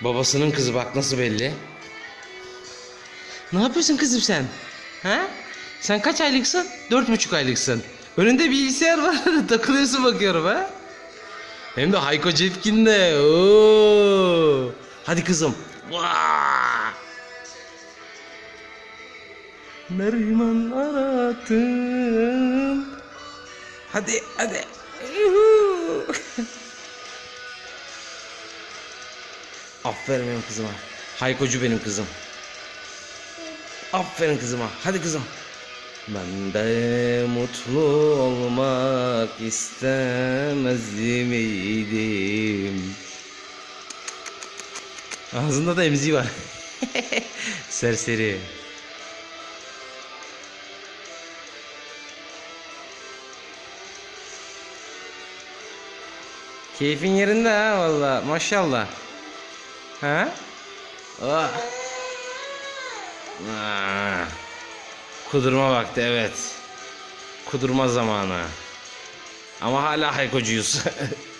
Babasının kızı bak nasıl belli. Ne yapıyorsun kızım sen? Ha? Sen kaç aylıksın? Dört buçuk aylıksın. Önünde bilgisayar var. Takılıyorsun bakıyorum ha. Hem de Hayko Cepkin'de. Oo. Hadi kızım. Vaa! Neriman arattım. Hadi hadi. Aferin benim kızıma. Haykocu benim kızım. Aferin kızıma. Hadi kızım. Ben de mutlu olmak istemez miydim? Ağzında da emziği var. Serseri. Keyfin yerinde ha valla maşallah. Ha? Oh. Ah. Kudurma vakti evet. Kudurma zamanı. Ama hala haykocuyuz.